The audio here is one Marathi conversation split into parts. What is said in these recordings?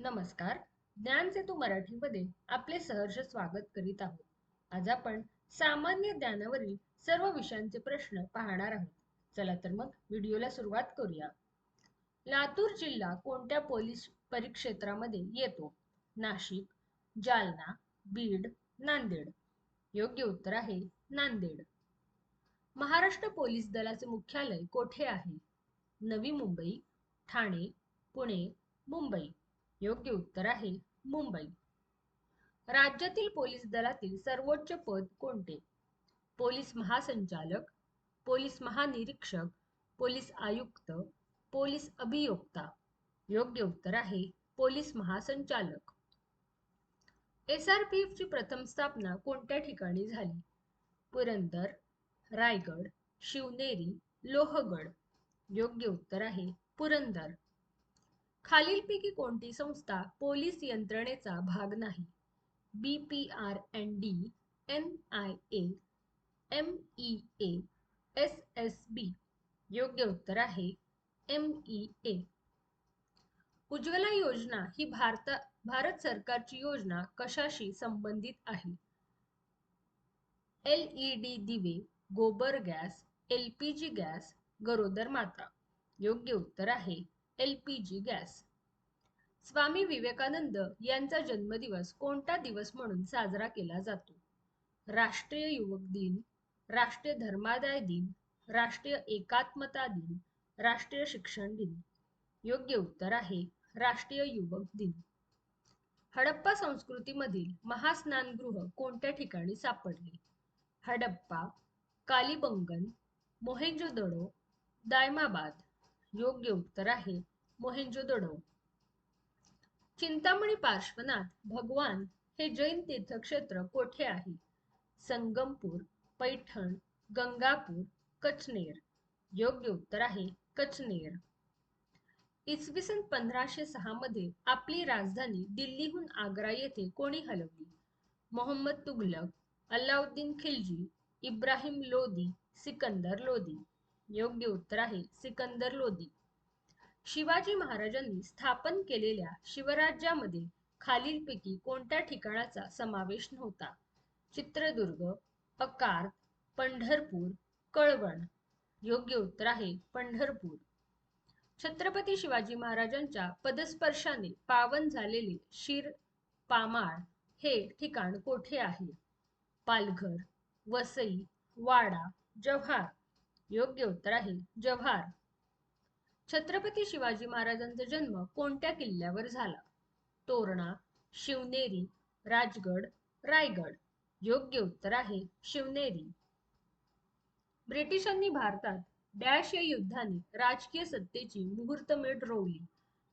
नमस्कार. ज्ञान सेतू मराठीमध्ये आपले सहर्ष स्वागत करीत आहोत. आज आपण सामान्य ज्ञानावरील सर्व विषयांचे प्रश्न पाहणार आहोत. चला तर मग व्हिडिओला सुरुवात करूया. लातूर जिल्हा कोणत्या पोलीस परिक्षेत्रामध्ये येतो? नाशिक जालना बीड नांदेड. योग्य उत्तर आहे नांदेड. महाराष्ट्र पोलीस दलाचे मुख्यालय कोठे आहे? नवी मुंबई ठाणे पुणे मुंबई. योग्य उत्तर आहे मुंबई. राज्यातील पोलीस दलातील सर्वोच्च पद कोणते? पोलीस महासंचालक पोलीस महानिरीक्षक पोलीस आयुक्त पोलीस अभियोक्ता. योग्य उत्तर आहे पोलीस महासंचालक. एस आर पी ची प्रथम स्थापना कोणत्या ठिकाणी झाली? पुरंदर रायगड शिवनेरी लोहगड. योग्य उत्तर आहे पुरंदर. खालीलपैकी कोणती संस्था पोलीस यंत्रणेचा भाग नाही? B P R N D N I A M E A S S B योग्य उत्तर आहे एम ई ए उज्ज्वला योजना ही भारता भारत सरकारची योजना कशाशी संबंधित आहे? एल ई डी दिवे गोबर gas L P G gas गरोदर माता योग्य उत्तर आहे L P G gas. Swami Vivekananda यांचा जन्मदिवस कोणता दिवस म्हणून साजरा केला जातो? राष्ट्रीय युवक दिन राष्ट्रीय धर्मादाय दिन राष्ट्रीय एकात्मता दिन राष्ट्रीय शिक्षण दिन. योग्य उत्तर आहे राष्ट्रीय युवक दिन. हडप्पा संस्कृतीमधील महास्नानगृह कोणत्या ठिकाणी सापडले? हडप्पा कालीबंगन मोहेंजोदडो दायमाबाद. योग्य उत्तर आहे. मोहेंजोदडो चिंतामणी पार्श्वनाथ भगवान हे जैन तीर्थक्षेत्र कोठे आहे? संगमपूर पैठण गंगापूर कचनेर. योग्य उत्तर आहे कचनेर. इसवी सन पंधराशे सहा मध्ये आपली राजधानी दिल्लीहून आग्रा येथे कोणी हलवली? मोहम्मद तुघलक अल्लाउद्दीन खिलजी इब्राहिम लोदी सिकंदर लोदी. योग्य उत्तर आहे. सिकंदर लोदी शिवाजी महाराजांनी स्थापन केलेल्या शिवराज्यामध्ये खालीलपैकी कोणत्या ठिकाणाचा समावेश नव्हता? चित्रदुर्ग अकार पंढरपूर कळवण. योग्य उत्तर आहे पंढरपूर. छत्रपती शिवाजी महाराजांच्या पदस्पर्शाने पावन झालेले शिर पामाळ हे ठिकाण कोठे आहे? पालघर वसई वाडा जव्हार. योग्य उत्तर आहे. जव्हार. छत्रपती शिवाजी महाराजांचा जन्म कोणत्या किल्ल्यावर झाला? तोरणा शिवनेरी राजगड रायगड. योग्य उत्तर आहे शिवनेरी. ब्रिटिशांनी भारतात डॅश या युद्धाने राजकीय सत्तेची मुहूर्तमेढ रोवली.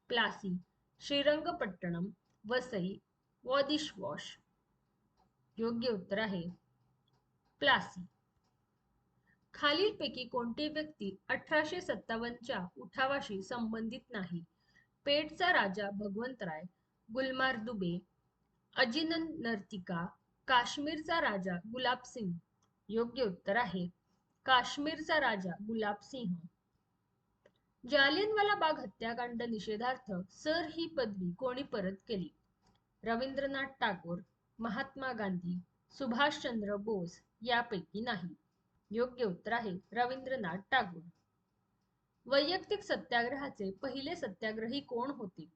प्लासी श्रीरंगपट्टणम वसई वॉदिशवॉश. योग्य उत्तर आहे प्लासी. खालीलपैकी कोणती व्यक्ती अठराशे सत्तावन्नच्या उठावाशी संबंधित नाही? पेठचा राजा भगवंतराय गुलमार दुबे अजिनन नर्तिका काश्मीरचा राजा गुलाब सिंग योग्य उत्तर आहे काश्मीरचा राजा गुलाब सिंह. जालियनवाला बाग हत्याकांड निषेधार्थ सर ही पदवी कोणी परत केली? रवींद्रनाथ टागोर महात्मा गांधी सुभाषचंद्र बोस यापैकी नाही. योग्य उत्तर आहे. रवींद्रनाथ टागोर. वैयक्तिक सत्याग्रहाचे पहिले सत्याग्रही कोण होते?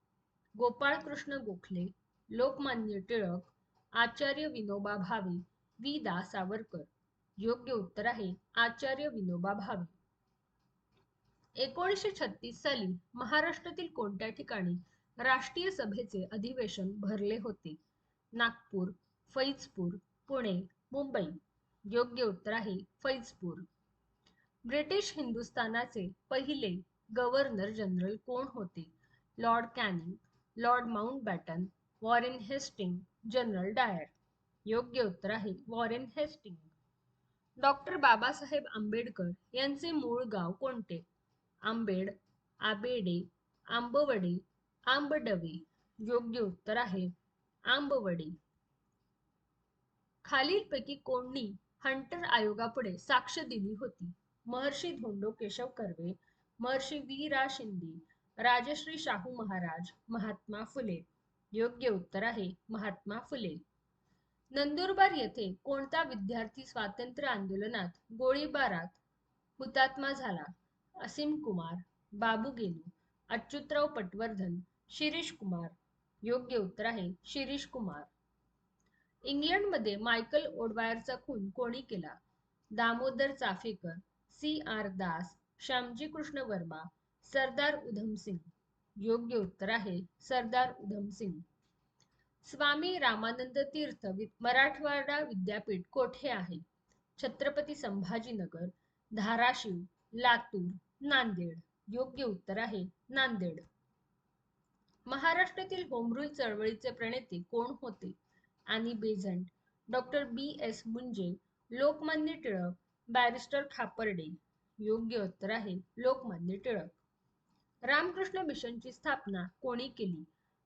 गोपाळकृष्ण गोखले लोकमान्य टिळक आचार्य विनोबा भावे वि दा सावरकर योग्य उत्तर आहे आचार्य विनोबा भावे. एकोणीसशे छत्तीस साली महाराष्ट्रातील कोणत्या ठिकाणी राष्ट्रीय सभेचे अधिवेशन भरले होते? नागपूर फैजपूर पुणे मुंबई. योग्य उत्तर आहे फैजपूर. ब्रिटिश हिंदुस्थानाचे पहिले गव्हर्नर जनरल कोण होते? Lord Canning lord Mountbatten Warren Hasting general Dyer. योग्य उत्तर आहे Warren Hasting. Doctor Babasaheb Ambedkar यांचे मूळ गाव कोणते? आंबेड आबेडे आंबवडे आंबडवे. योग्य उत्तर आहे आंबवडे. खालीलपैकी कोणी हंटर आयोगापुढे साक्ष दिली होती. महर्षी धोंडो केशव कर्वे महर्षी वी रा शिंदे राजश्री शाहू महाराज महात्मा फुले. योग्य उत्तर आहे महात्मा फुले. नंदुरबार येथे कोणता विद्यार्थी स्वातंत्र्य आंदोलनात गोळीबारात हुतात्मा झाला? असीम कुमार बाबू गेलू अच्युतराव पटवर्धन शिरीष कुमार. योग्य उत्तर आहे शिरीष कुमार. इंग्लंडमध्ये मायकल ओडवायरचा खून कोणी केला? Damodar Chapekar C R Das Shyamji Krishna Varma Sardar Udham Singh. योग्य उत्तर आहे सरदार उधम सिंग. स्वामी रामानंद तीर्थ मराठवाडा विद्यापीठ कोठे आहे? छत्रपती संभाजीनगर धाराशिव लातूर नांदेड. योग्य उत्तर आहे नांदेड. महाराष्ट्रातील होमरूल चळवळीचे प्रणेते कोण होते? आणि Besant. Doctor B S Munje Lokmanya Tilak barrister Khaparde. योग्य उत्तर आहे लोकमान्य टिळक. रामकृष्ण मिशनची स्थापना कोणी केली?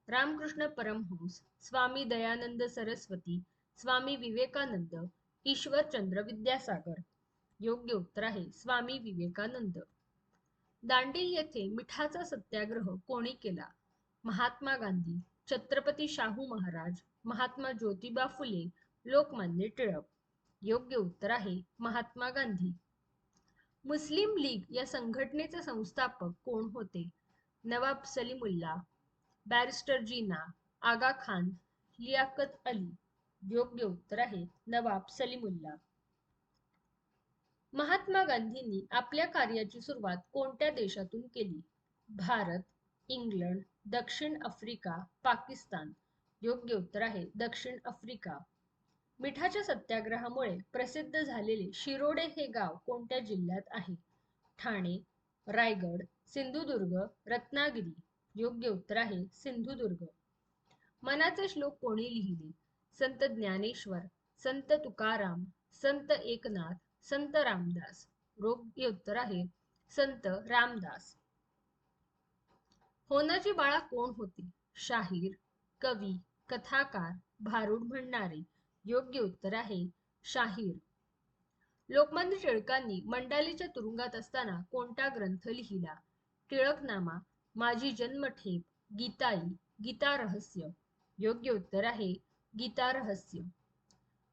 रामकृष्ण परमहंस स्वामी दयानंद सरस्वती स्वामी विवेकानंद ईश्वरचंद्र विद्यासागर. योग्य उत्तर आहे स्वामी विवेकानंद. दांडी येथे मिठाचा सत्याग्रह कोणी केला? महात्मा गांधी छत्रपती शाहू महाराज महात्मा ज्योतिबा फुले लोकमान्य टिळक. योग्य उत्तर आहे महात्मा गांधी. मुस्लिम लीग या संघटनेचे संस्थापक कोण होते? नवाब सलीमुल्ला बॅरिस्टर जीना आगा खान लियाकत अली. योग्य उत्तर आहे नवाब सलीमुल्ला. महात्मा गांधींनी आपल्या कार्याची सुरुवात कोणत्या देशातून केली? भारत इंग्लंड दक्षिण आफ्रिका पाकिस्तान. योग्य उत्तर आहे दक्षिण आफ्रिका. मिठाच्या सत्याग्रहामुळे प्रसिद्ध झालेले शिरोडे हे गाव कोणत्या जिल्ह्यात आहे? ठाणे रायगड सिंधुदुर्ग रत्नागिरी. योग्य उत्तर आहे सिंधुदुर्ग. मनाचे श्लोक कोणी लिहिले? संत ज्ञानेश्वर संत तुकाराम संत एकनाथ संत रामदास. योग्य उत्तर आहे संत रामदास. होनाजी बाळा कोण होती? शाहीर कवी कथाकार भारूड म्हणणारे. योग्य उत्तर आहे शाहीर. लोकमान्य टिळकांनी मंडालीच्या तुरुंगात असताना कोणता ग्रंथ लिहिला? टिळकनामा माझी जन्मठेप गीताई गीता रहस्य योग्य उत्तर आहे गीता रहस्य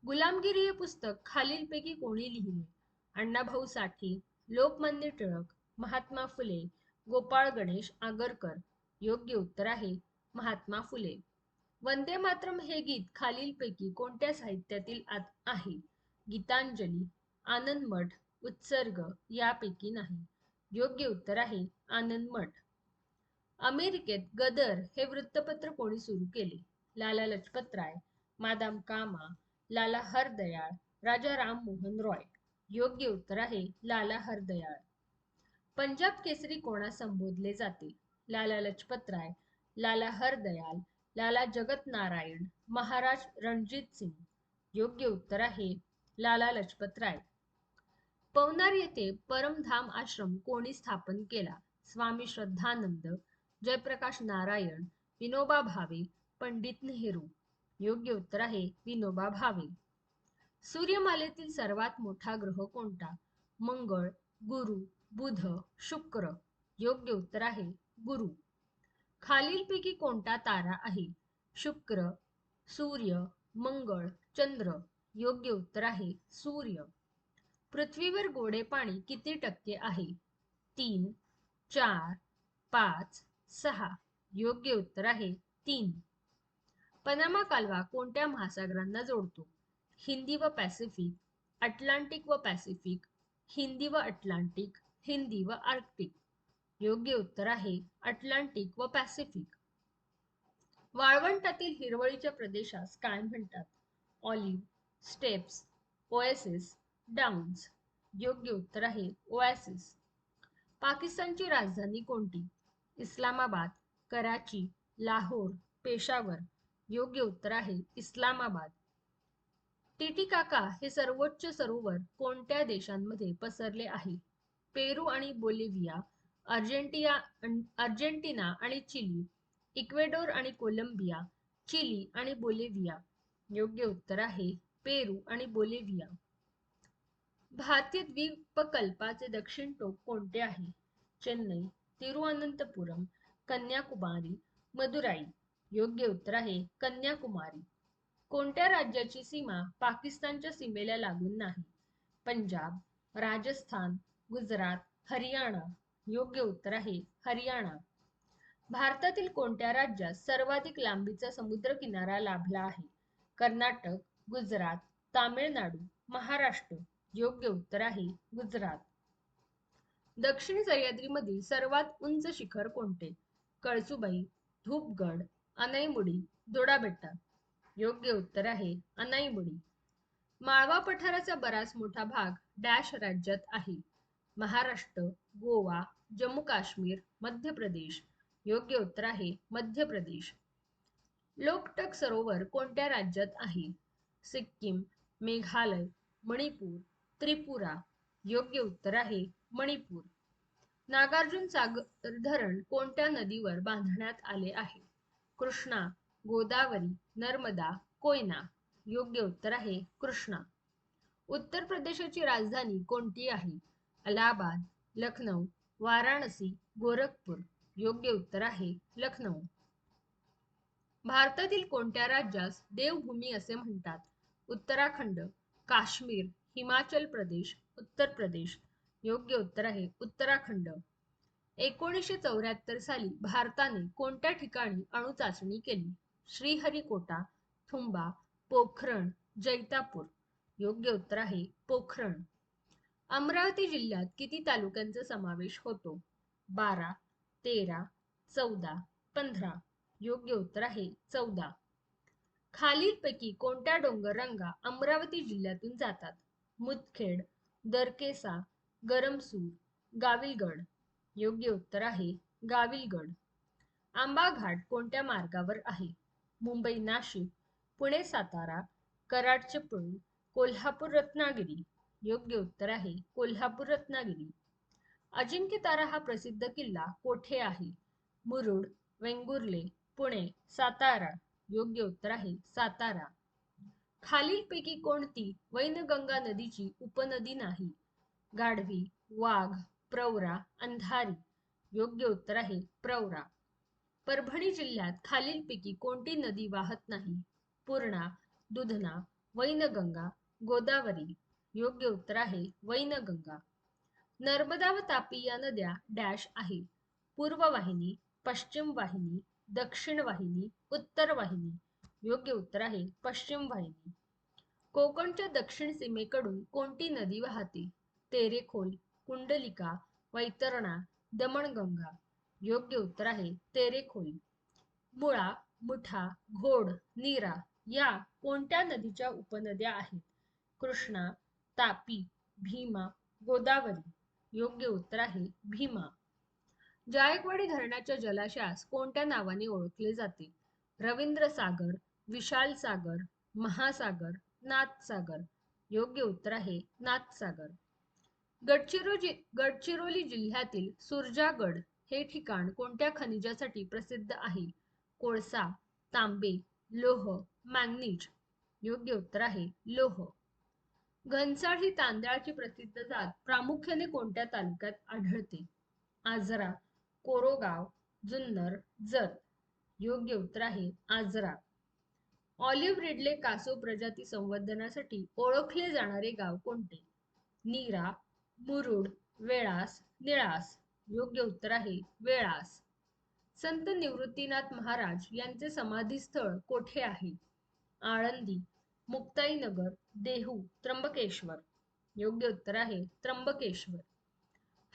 गुलामगिरी हे पुस्तक खालीलपैकी कोणी लिहिले? अण्णाभाऊ साठे लोकमान्य टिळक महात्मा फुले गोपाळ गणेश आगरकर. योग्य उत्तर आहे महात्मा फुले. वंदे मातरम हे गीत खालीलपैकी कोणत्या साहित्यातील आहे? गीतांजली आनंद मठ उत्सर्ग यापैकी नाही. योग्य उत्तर आहे आनंद मठ. अमेरिकेत गदर हे वृत्तपत्र कोणी सुरू केले? लाला लजपत राय मादाम कामा लाला हरदयाळ राजा राममोहन रॉय. योग्य उत्तर आहे लाला हरदयाळ. पंजाब केसरी कोणा संबोधले जाते लाला लजपत राय लाला हरदयाल लाला जगत नारायण महाराज रणजित सिंग. योग्य उत्तर आहे लाला लजपत राय पवनार येथे परमधाम आश्रम कोणी स्थापन केला? स्वामी श्रद्धानंद जयप्रकाश नारायण विनोबा भावे पंडित नेहरू. योग्य उत्तर आहे विनोबा भावे. सूर्यमालेतील सर्वात मोठा ग्रह कोणता? मंगळ गुरु बुध शुक्र योग्य उत्तर आहे गुरु. खालीलपैकी कोणता तारा आहे? शुक्र सूर्य मंगळ चंद्र योग्य उत्तर आहे सूर्य. पृथ्वीवर गोडे पाणी किती टक्के आहे? तीन चार पाच सहा योग्य उत्तर आहे तीन. पनामा कालवा कोणत्या महासागरांना जोडतो? हिंदी व पॅसिफिक अटलांटिक व पॅसिफिक हिंदी व अटलांटिक हिंदी व आर्क्टिक. योग्य उत्तर आहे अटलांटिक व पॅसिफिक. वाळवंटातील हिरवळीच्या प्रदेशास काय म्हणतात? ऑलिव्ह स्टेप्स ओएसिस डाउन्स योग्य उत्तर आहे ओएसिस. पाकिस्तानची राजधानी कोणती? इस्लामाबाद कराची लाहोर पेशावर. योग्य उत्तर आहे इस्लामाबाद. टिटिकाका हे सर्वोच्च सरोवर कोणत्या देशांमध्ये पसरले आहे? पेरू आणि बोलिव्हिया अर्जेंटिया अर्जेंटिना आणि चिली इक्वेडोर आणि कोलंबिया चिली आणि बोलिव्हिया. योग्य उत्तर आहे पेरू आणि बोलिव्हिया. भारतीय द्वीपकल्पाचे दक्षिण टोक कोणते आहे? चेन्नई तिरुअनंतपुरम कन्याकुमारी मदुराई. योग्य उत्तर आहे कन्याकुमारी. कोणत्या राज्याची सीमा पाकिस्तानच्या सीमेला लागून नाही? पंजाब राजस्थान गुजरात हरियाणा योग्य उत्तर आहे हरियाणा. भारतातील कोणत्या राज्यात सर्वाधिक लांबीचा समुद्र किनारा लाभला आहे? कर्नाटक गुजरात तामिळनाडू महाराष्ट्र योग्य उत्तर आहे गुजरात. दक्षिण सह्याद्रीमधील सर्वात उंच शिखर कोणते? कळसुबाई धूपगड अनाईमुडी दोडाबेट्टा योग्य उत्तर आहे अनाईमुडी. माळवा पठाराचा बराच मोठा भाग डॅश राज्यात आहे. महाराष्ट्र गोवा जम्मू काश्मीर मध्य प्रदेश. योग्य उत्तर आहे मध्य प्रदेश. लोकटक सरोवर कोणत्या राज्यात आहे? सिक्कीम मेघालय मणिपूर त्रिपुरा. योग्य उत्तर आहे मणिपूर. नागार्जुन सागर धरण कोणत्या नदीवर बांधण्यात आले आहे? कृष्णा गोदावरी नर्मदा कोयना. योग्य उत्तर आहे कृष्णा. उत्तर प्रदेशाची राजधानी कोणती आहे? अलाहाबाद लखनौ वाराणसी गोरखपूर. योग्य उत्तर आहे लखनौ भारतातील कोणत्या राज्यास देवभूमी असे म्हणतात? उत्तराखंड काश्मीर हिमाचल प्रदेश उत्तर प्रदेश. योग्य उत्तर आहे उत्तराखंड. एकोणीसशे चौऱ्याहत्तर साली भारताने कोणत्या ठिकाणी अणुचाचणी केली? श्रीहरिकोटा थुंबा पोखरण जैतापूर. योग्य उत्तर आहे पोखरण. अमरावती जिल्ह्यात किती तालुक्यांचा समावेश होतो? बारा तेरा चौदा पंधरा. योग्य उत्तर आहे चौदा. खालीलपैकी कोणत्या डोंगर रंगा अमरावती जिल्ह्यातून जातात? मुदखेड दरकेसा गरमसूर गाविलगड. योग्य उत्तर आहे गाविलगड. आंबा घाट कोणत्या मार्गावर आहे? मुंबई नाशिक पुणे सातारा कराड चिपळूण कोल्हापूर रत्नागिरी. योग्य उत्तर आहे. कोल्हापूर रत्नागिरी. अजिंक्य तारा हा प्रसिद्ध किल्ला कोठे आहे? मुरुड वेंगुर्ले पुणे सातारा. योग्य उत्तर आहे सातारा. खालीलपैकी कोणती वैनगंगा नदीची उपनदी नाही? गाढवी वाघ प्रवरा अंधारी. योग्य उत्तर आहे प्रवरा परभणी जिल्ह्यात खालीलपैकी कोणती नदी वाहत नाही? पूर्णा दुधना वैनगंगा गोदावरी. योग्य उत्तर आहे वैनगंगा. नर्मदा व तापी या नद्या डॅश आहे पूर्व वाहिनी पश्चिम वाहिनी दक्षिण वाहिनी उत्तर वाहिनी. योग्य उत्तर आहे पश्चिम वाहिनी. कोकणच्या दक्षिण सीमेकडून कोणती नदी वाहते? तेरेखोल कुंडलिका वैतरणा दमणगंगा. योग्य उत्तर आहे तेरेखोल. मुळा मुठा घोड नीरा या कोणत्या नदीच्या उपनद्या आहेत? कृष्णा तापी भीमा गोदावरी. योग्य उत्तर आहे भीमा. जायकवाडी धरणाच्या जलाशयास कोणत्या नावाने ओळखले जाते? रवींद्र सागर विशाल सागर महासागर नाथसागर योग्य उत्तर आहे नाथसागर गडचिरोली गडचिरोली जिल्ह्यातील सुरजागड हे ठिकाण कोणत्या खनिजासाठी प्रसिद्ध आहे? कोळसा तांबे लोह मॅंगनीज. योग्य उत्तर आहे लोह. घनसाळ ही तांदळाची प्रसिद्ध जात. प्रामुख्याने कोणत्या तालुक्यात आढळते? आजरा कोरोगाव जुन्नर जत. योग्य उत्तर आहे आजरा. ऑलिव्ह रिडले कासव प्रजाती संवर्धनासाठी ओळखले जाणारे गाव कोणते? नीरा मुरुड वेळास निळास. योग्य उत्तर आहे वेळास. संत निवृत्तीनाथ महाराज यांचे समाधीस्थळ कोठे आहे? आळंदी मुक्ताईनगर देहू त्र्यंबकेश्वर. योग्य उत्तर आहे त्र्यंबकेश्वर.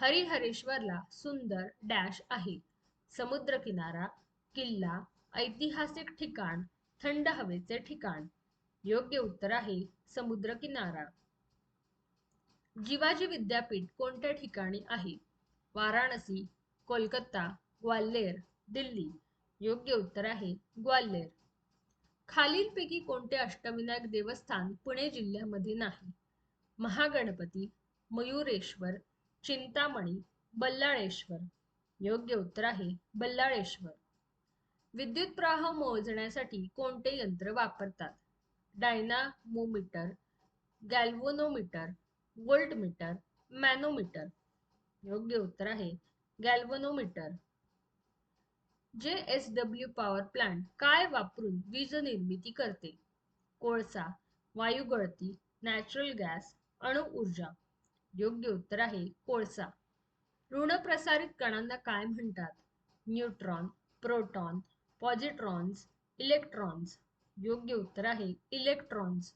हरिहरेश्वरला सुंदर डॅश आहे. समुद्र किनारा किल्ला ऐतिहासिक ठिकाण थंड हवेचे ठिकाण. योग्य उत्तर आहे समुद्र किनारा जिवाजी विद्यापीठ कोणत्या ठिकाणी आहे? वाराणसी कोलकाता ग्वाल्हेर दिल्ली. योग्य उत्तर आहे ग्वाल्हेर. खालीलपैकी कोणते अष्टविनायक देवस्थान पुणे जिल्ह्यामध्ये नाही? महागणपती मयुरेश्वर चिंतामणी बल्लाळेश्वर. योग्य उत्तर आहे बल्लाळेश्वर. विद्युत प्रवाह मोजण्यासाठी कोणते यंत्र वापरतात? Dynamometer galvanometer voltmeter manometer. योग्य उत्तर आहे गॅल्व्हनोमीटर. जे एस डब्ल्यू पॉवर प्लांट काय वापरून वीज निर्मिती करते? कोळसा वायू गळती नॅचरल गॅस अणु ऊर्जा. योग्य उत्तर आहे कोळसा. ऋण प्रसारित कणांना काय म्हणतात? Neutron proton positrons electrons. योग्य उत्तर आहे इलेक्ट्रॉन्स.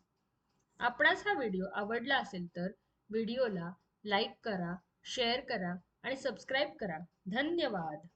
आपणास हा व्हिडिओ आवडला असेल तर व्हिडिओला लाईक करा शेअर करा आणि सबस्क्राईब करा. धन्यवाद.